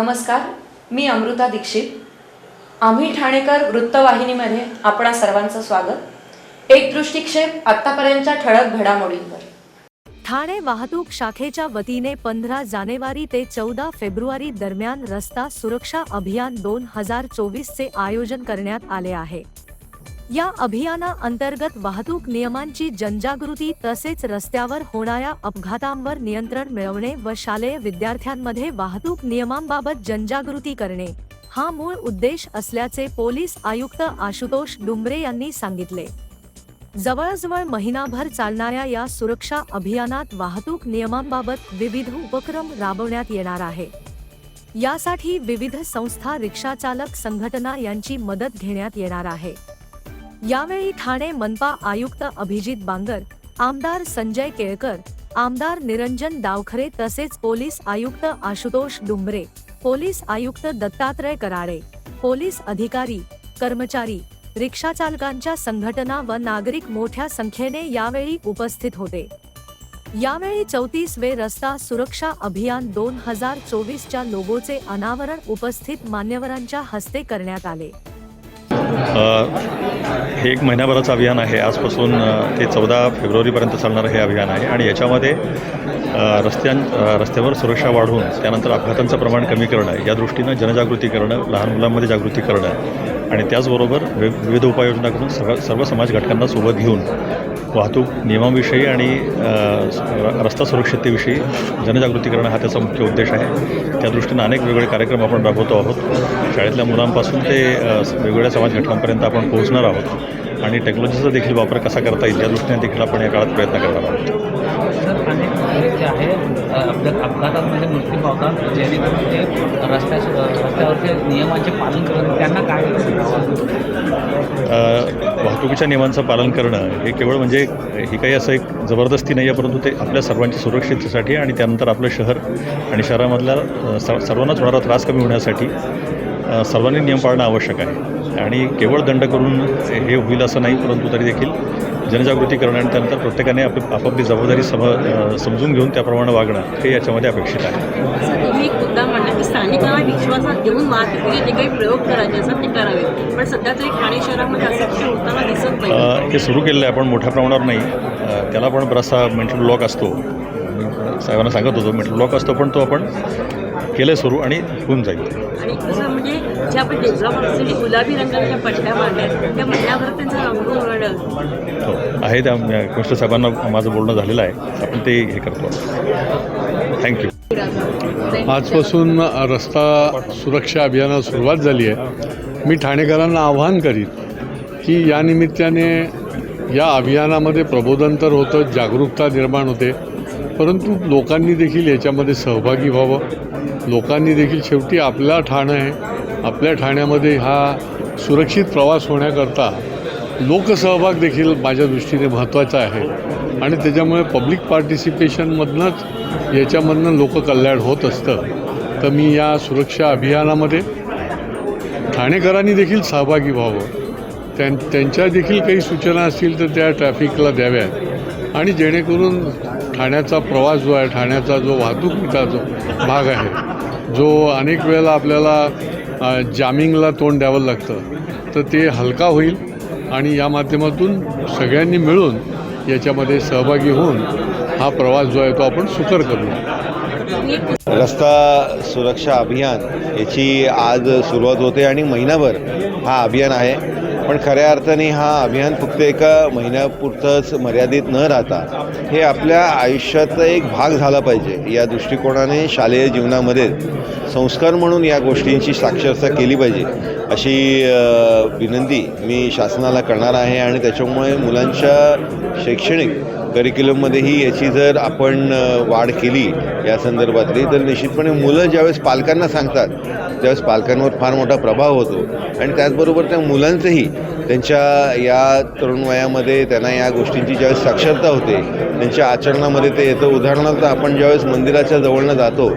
नमस्कार मी अमृता दीक्षित. आम्ही ठाणेकर वृत्तवाहिनीमध्ये आपणा सर्वांचं स्वागत. एक दृष्टिक्षेप आत्तापर्यंतच्या ठळक घडामोडींवर. ठाणे वाहतूक शाखेच्या वतीने पंधरा जानेवारी ते चौदा फेब्रुवारी दरम्यान रस्ता सुरक्षा अभियान दोन हजार चोवीसचे आयोजन करण्यात आले आहे. या अभियाना अंतर्गत वाहतूक नियमांची जनजागृती तसेच रस्त्यावर होणाऱ्या अपघातांवर नियंत्रण मिळवणे व शालेय विद्यार्थ्यांमध्ये वाहतूक नियमांबाबत जनजागृती करणे हा मूळ उद्देश असल्याचे पोलीस आयुक्त आशुतोष डुंबरे यांनी सांगितले. जवळजवळ महिनाभर चालणाऱ्या या सुरक्षा अभियानात वाहतूक नियमांबाबत विविध उपक्रम राबवण्यात येणार आहे. यासाठी विविध संस्था रिक्षाचालक संघटना यांची मदत घेण्यात येणार आहे. यावेळी ठाणे मनपा आयुक्त अभिजित बांगर आमदार संजय केळकर आमदार निरंजन डावखरे तसेच पोलीस आयुक्त आशुतोष डुंबरे पोलीस आयुक्त दत्तात्रय कराडे पोलीस अधिकारी कर्मचारी रिक्षाचालकांच्या संघटना व नागरिक मोठ्या संख्येने यावेळी उपस्थित होते. यावेळी चौतीसवे रस्ता सुरक्षा अभियान दोन हजार चोवीसच्या लोगोचे अनावरण उपस्थित मान्यवरांच्या हस्ते करण्यात आले. हे एक महिन्याभराचं अभियान आहे. आजपासून ते चौदा फेब्रुवारीपर्यंत चालणारं हे अभियान आहे. आणि याच्यामध्ये रस्त्यां रस्त्यावर सुरक्षा वाढवून त्यानंतर अपघातांचं प्रमाण कमी करणं या दृष्टीनं जनजागृती करणं लहान मुलांमध्ये जागृती करणं. आणि त्याचबरोबर वि विविध उपाययोजना करून सर्व सर्व समाज घटकांना सोबत घेऊन वाहतूक नियमांविषयी आणि रस्ता सुरक्षिततेविषयी जनजागृती करणं हा त्याचा मुख्य उद्देश आहे. त्या दृष्टीनं अनेक वेगवेगळे कार्यक्रम आपण राबवतो आहोत. शाळेतल्या मुलांपासून ते वेगवेगळ्या समाज घटकांपर्यंत आपण पोहोचणार आहोत. आणि टेक्नॉलॉजीचा देखील वापर कसा करता येईल या दृष्टीने देखील आपण या काळात प्रयत्न करणार आहोत. सर अनेक नागरिक जे आहे अपघात अपघातांमध्ये मृत्यू पावतात जेणेकरून ते रस्त्या रस्त्यावरचे नियमांचे पालन करत त्यांना काय वाहतुकीच्या नियमांचं पालन करणं हे केवळ म्हणजे ही काही असं एक जबरदस्ती नाही आहे परंतु ते आपल्या सर्वांच्या सुरक्षिततेसाठी आणि त्यानंतर आपलं शहर आणि शहरामधल्या सर्वांनाच होणारा त्रास कमी होण्यासाठी सर्वांनी नियम पाळणं आवश्यक आहे. आणि केवळ दंड करून हे होईल असं नाही परंतु तरी देखील जनजागृती करणं आणि त्यानंतर प्रत्येकाने आप आपापली जबाबदारी सम समजून घेऊन त्याप्रमाणे वागणं हे याच्यामध्ये अपेक्षित आहे. तुम्ही एक मुद्दा मांडला की स्थानिकांना विश्वासात घेऊन वाहतुकीचे जे काही प्रयोग करायचे असतात ते करावे. पण सध्या तरी ठाणे शहरामध्ये असं होताना दिसत नाही. हे सुरू केलेलं आहे आपण मोठ्या प्रमाणावर नाही. त्याला पण बराचसा मेंटल ब्लॉक असतो. मी साहेबांना सांगत होतो मेंटल ब्लॉक असतो पण तो आपण केलं सुरू आणि होऊन जाईल. आणि कसं म्हणजे जे आपण डेव्हलप असलेली गुलाबी रंगाच्या पट्ट्या मांडल्या त्या महिन्याभर त्यांचं रंग उरळलं हो आहे त्या कृष्ण साहेबांना माझं बोलणं झालेलं आहे. आपण ते हे करतो. थँक्यू आजपासून रस्ता सुरक्षा अभियानाला सुरुवात झाली आहे. मी ठाणेकरांना आव्हान करीन की या निमित्ताने या अभियानामध्ये प्रबोधन तर होतं जागरूकता निर्माण होते परंतु लोकांनी देखील याच्यामध्ये सहभागी व्हावं. लोकांनी देखील शेवटी आपला ठाणं आहे. आपल्या ठाण्यामध्ये हा सुरक्षित प्रवास होण्याकरता लोकसहभाग देखील माझ्या दृष्टीने महत्त्वाचा आहे. आणि त्याच्यामुळे पब्लिक पार्टिसिपेशनमधनंच याच्यामधनं लोककल्याण होत असतं. तर मी या सुरक्षा अभियानामध्ये ठाणेकरांनी देखील सहभागी व्हावं. त्यां त्यांच्या देखील काही सूचना असतील तर त्या ट्रॅफिकला द्याव्यात. आणि जेणेकरून ठाण्याचा प्रवास जो आहे ठाण्याचा जो वाहतुकीचा जो भाग आहे जो अनेक वेळेला आपल्याला जामिंगला तोंड द्यावं लागतं तर ते हलका होईल. आणि या माध्यमातून सगळ्यांनी मिळून याच्यामध्ये सहभागी होऊन हा प्रवास जो आहे तो आपण सुकर करू. रस्ता सुरक्षा अभियान याची आज सुरुवात होते आणि महिनाभर हा अभियान आहे. पण खऱ्या अर्थाने हा अभियान फक्त एका महिन्यापुरतंच मर्यादित न राहता हे आपल्या आयुष्याचा एक भाग झाला पाहिजे. या दृष्टिकोनाने शालेय जीवनामध्ये संस्कार म्हणून या गोष्टींची साक्षरता केली पाहिजे. अशी विनंती मी शासनाला करणार आहे आणि त्याच्यामुळे मुलांच्या शैक्षणिक करिक्युलममध्येही याची जर आपण वाढ केली या संदर्भातली तर निश्चितपणे मुलं ज्यावेळेस पालकांना सांगतात त्यावेळेस पालकांवर फार मोठा प्रभाव होतो. आणि त्याचबरोबर त्या मुलांचंही त्यांच्या या तरुण वयामध्ये त्यांना या गोष्टींची ज्यावेळेस साक्षरता होते त्यांच्या आचरणामध्ये ते येतं. उदाहरणार्थ आपण ज्यावेळेस मंदिराच्या जवळनं जातो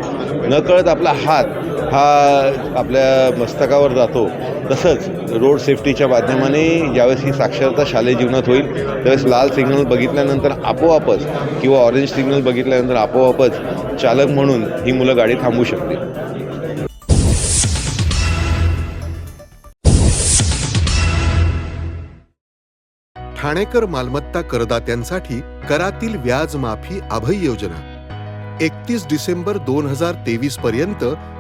नकळत आपला हात हा आपल्या मस्तकावर जातो. तसंच रोड सेफ्टीच्या माध्यमाने ज्यावेळेस ही साक्षरता शालेय जीवनात होईल त्यावेळेस लाल सिग्नल बघितल्यानंतर आपोआपच किंवा ऑरेंज सिग्नल बघितल्यानंतर आपोआपच चालक म्हणून ही मुलं गाडी थांबवू शकतील. ठाणेकर मालमत्ता करदात्यांसाठी करातील व्याज माफी अभय योजना. एकतीस डिसेंबर दोन हजार तेवीस पर्यंत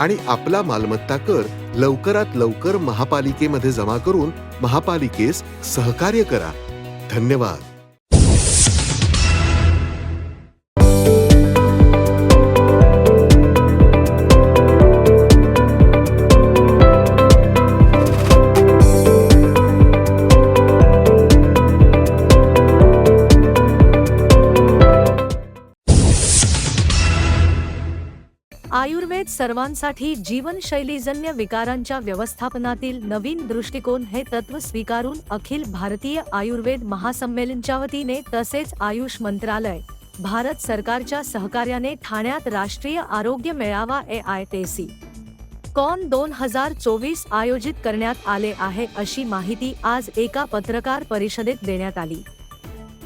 आणि आपला मालमत्ता कर लवकरात लवकर महापालिकेमध्ये जमा करून महापालिकेस सहकार्य करा. धन्यवाद. आयुर्वेद सर्वांसाठी जीवनशैलीजन्य विकारांच्या व्यवस्थापनातील नवीन दृष्टिकोन हे तत्व स्वीकारून अखिल भारतीय आयुर्वेद महासंमेलनच्या वतीने तसेच आयुष मंत्रालय भारत सरकारच्या सहकार्याने ठाण्यात राष्ट्रीय आरोग्य मेळावा A I T C. Con दोन हजार चोवीस आयोजित करण्यात आले आहे अशी माहिती आज एका पत्रकार परिषदेत देण्यात आली.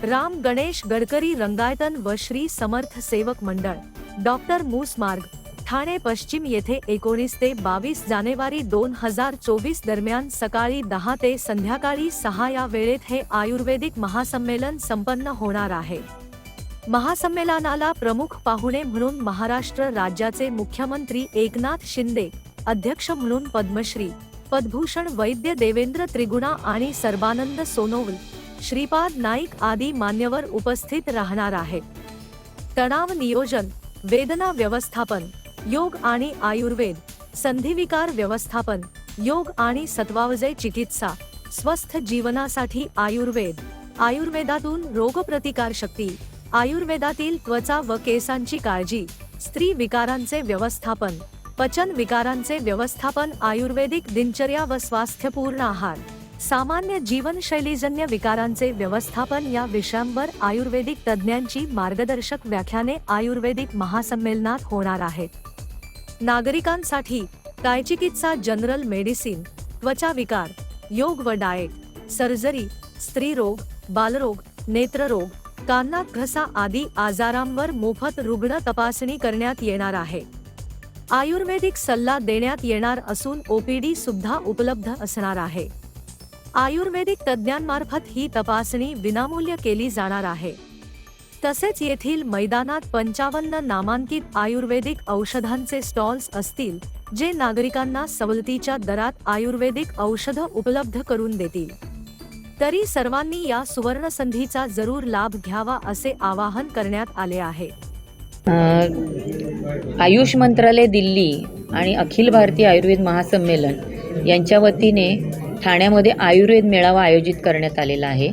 राम गणेश गडकरी रंगायतन व श्री समर्थ सेवक मंडळ डॉक्टर मूसमार्ग ठाणे पश्चिम येथे एकोणीस ते बावीस जानेवारी दोन हजार चोवीस दरम्यान सकाळी दहा ते संध्याकाळी सहा या वेळेत हे आयुर्वेदिक महासंमेलन संपन्न होणार आहे. महासंमेलनाला प्रमुख पाहुणे म्हणून महाराष्ट्र राज्याचे मुख्यमंत्री एकनाथ शिंदे अध्यक्ष म्हणून पद्मश्री पद्भूषण वैद्य देवेंद्र त्रिगुणा आणि सर्बानंद सोनोवल श्रीपाद नाईक आदी मान्यवर उपस्थित राहणार आहेत. तणाव नियोजन वेदना व्यवस्थापन योग आणि आयुर्वेद संधिविकार व्यवस्थापन योग आणि सत्वावजय चिकित्सा स्वस्थ जीवनासाठी आयुर्वेद आयुर्वेदातून रोगप्रतिकार शक्ती आयुर्वेदातील त्वचा व केसांची काळजी स्त्री विकारांचे व्यवस्थापन पचन विकारांचे व्यवस्थापन आयुर्वेदिक दिनचर्या व स्वास्थ्यपूर्ण आहार सामान्य जीवनशैलीजन्य विकारांचे व्यवस्थापन या विषयांवर आयुर्वेदिक तज्ज्ञांची मार्गदर्शक व्याख्याने आयुर्वेदिक महासंमेलनात होणार आहेत. नागरिकांसाठी कायचिकित्सा जनरल मेडिसिन त्वचा विकार योग व डाएट सर्जरी स्त्रीरोग बालरोग नेत्ररोग कानात घसा आदी आजारांवर मोफत रुग्ण तपासणी करण्यात येणार आहे. आयुर्वेदिक सल्ला देण्यात येणार असून ओपीडी सुद्धा उपलब्ध असणार आहे. आयुर्वेदिक तज्ज्ञांमार्फत ही तपासणी विनामूल्य केली जाणार आहे. तसेच येथील मैदानात पंचावन्न नामांकित आयुर्वेदिक औषधांचे स्टॉल्स असतील जे नागरिकांना सवलतीच्या दरात आयुर्वेदिक औषधं उपलब्ध करून देतील. तरी सर्वांनी या सुवर्ण संधीचा जरूर लाभ घ्यावा असे आवाहन करण्यात आले आहे. आयुष मंत्रालय दिल्ली आणि अखिल भारतीय आयुर्वेद महासंमेलन यांच्या वतीने ठाण्यामध्ये आयुर्वेद मेळावा आयोजित करण्यात आलेला आहे.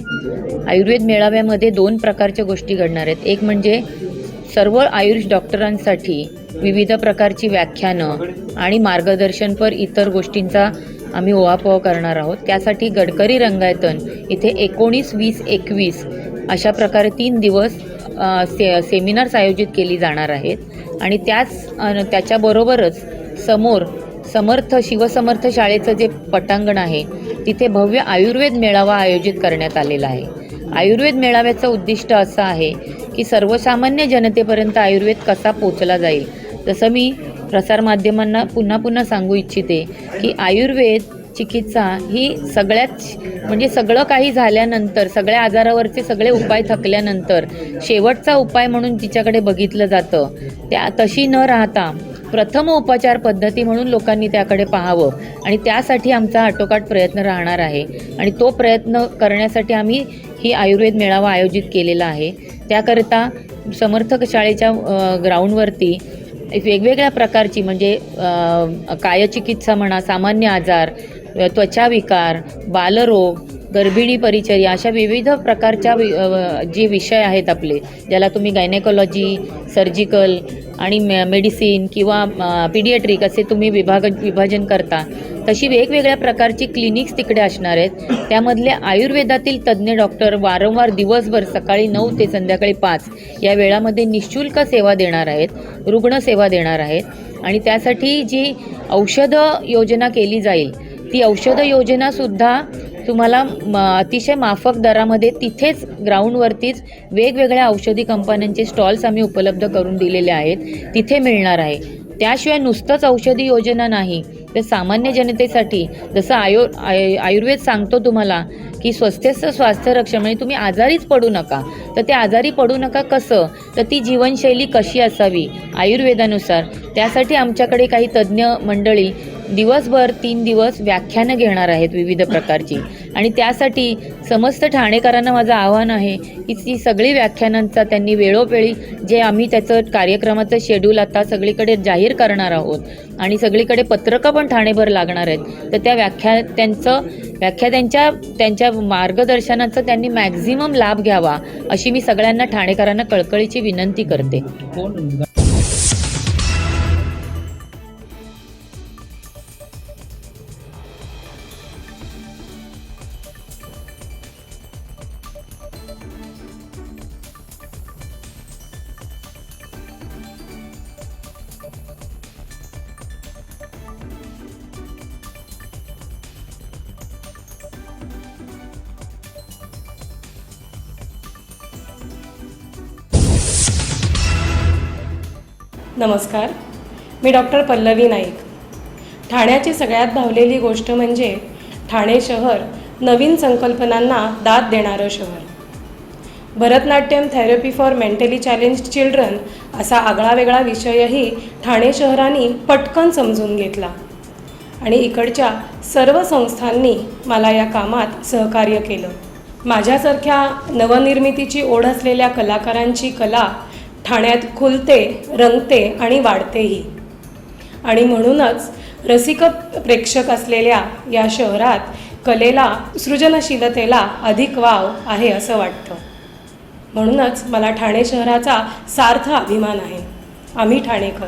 आयुर्वेद मेळाव्यामध्ये दोन प्रकारच्या गोष्टी घडणार आहेत. एक म्हणजे सर्व आयुष डॉक्टरांसाठी विविध प्रकारची व्याख्यानं आणि मार्गदर्शनपर इतर गोष्टींचा आम्ही ओवापोवा करणार आहोत. त्यासाठी गडकरी रंगायतन इथे एकोणीस वीस एकवीस अशा प्रकारे तीन दिवस से सेमिनार्स आयोजित केली जाणार आहेत. आणि त्याच त्याच्याबरोबरच समोर समर्थ शिवसमर्थ शाळेचं जे पटांगण आहे तिथे भव्य आयुर्वेद मेळावा आयोजित करण्यात आलेला आहे. आयुर्वेद मेळाव्याचं उद्दिष्ट असं आहे की सर्वसामान्य जनतेपर्यंत आयुर्वेद कसा पोचला जाईल. जसं मी प्रसारमाध्यमांना पुन्हा पुन्हा सांगू इच्छिते की आयुर्वेद चिकित्सा ही सगळ्यात म्हणजे सगळं काही झाल्यानंतर सगळ्या आजारावरचे सगळे उपाय थकल्यानंतर शेवटचा उपाय म्हणून जिच्याकडे बघितलं जातं त्या तशी न राहता प्रथम उपचार पद्धती म्हणून लोकांनी त्याकडे पाहावं. आणि त्यासाठी आमचा आटोकाट प्रयत्न राहणार आहे. आणि तो प्रयत्न करण्यासाठी आम्ही ही आयुर्वेद मेळावा आयोजित केलेला आहे. त्याकरिता समर्थक शाळेच्या ग्राउंडवरती एक वेगवेगळ्या प्रकारची म्हणजे कायचिकित्सा म्हणा सामान्य आजार त्वचा त्वचाविकार बालरोग गर्भिणी परिचर्या अशा विविध प्रकारच्या वि जे विषय आहेत आपले ज्याला तुम्ही गायनेकॉलॉजी सर्जिकल आणि मे मेडिसिन किंवा पिडियाट्रिक असे तुम्ही विभाग विभाजन करता. तशी वेगवेगळ्या प्रकारची क्लिनिक्स तिकडे असणार आहेत. त्यामधले आयुर्वेदातील तज्ज्ञ डॉक्टर वारंवार दिवसभर सकाळी नऊ ते संध्याकाळी पाच या वेळामध्ये निशुल्क सेवा देणार आहेत रुग्णसेवा देणार आहेत. आणि त्यासाठी जी औषधं योजना केली जाईल ती औषधं योजनासुद्धा तुम्हाला म अतिशय माफक दरामध्ये तिथेच ग्राउंडवरतीच वेगवेगळ्या औषधी कंपन्यांचे स्टॉल्स आम्ही उपलब्ध करून दिलेले आहेत. तिथे मिळणार आहे. त्याशिवाय नुसतंच औषधी योजना नाही तर सामान्य जनतेसाठी जसं आयो आय आयुर्वेद सांगतो तुम्हाला की स्वस्थेचं स्वास्थ्य रक्षण म्हणजे तुम्ही आजारीच पडू नका. तर ते आजारी पडू नका कसं? तर ती जीवनशैली कशी असावी? आयुर्वेदानुसार. त्यासाठी आमच्याकडे काही तज्ज्ञ मंडळी दिवसभर तीन दिवस व्याख्यानं घेणार आहेत विविध प्रकारची. आणि त्यासाठी समस्त ठाणेकरांना माझं आव्हान आहे की ती सगळी व्याख्यानांचा त्यांनी वेळोवेळी जे आम्ही त्याचं कार्यक्रमाचं शेड्यूल आता सगळीकडे जाहीर करणार आहोत आणि सगळीकडे पत्रकं पण ठाणेभर लागणार आहेत तर त्या व्याख्या त्यांचं व्याख्या त्यांच्या त्यांच्या मार्गदर्शनाचं त्यांनी मॅक्झिमम लाभ घ्यावा अशी मी सगळ्यांना ठाणेकरांना कळकळीची विनंती करते. नमस्कार. मी डॉक्टर पल्लवी नाईक. ठाण्याची सगळ्यात भावलेली गोष्ट म्हणजे ठाणे शहर नवीन संकल्पनांना दाद देणारं शहर. Bharatanatyam therapy for mentally challenge children असा आगळावेगळा विषयही ठाणे शहराने पटकन समजून घेतला. आणि इकडच्या सर्व संस्थांनी मला या कामात सहकार्य केलं. माझ्यासारख्या नवनिर्मितीची ओढ असलेल्या कलाकारांची कला ठाण्यात खुलते रंगते आणि वाढतेही. आणि म्हणूनच रसिक प्रेक्षक असलेल्या या शहरात कलेला सृजनशीलतेला अधिक वाव आहे असं वाटतं. म्हणूनच मला ठाणे शहराचा सार्थ अभिमान आहे. आम्ही ठाणेकर.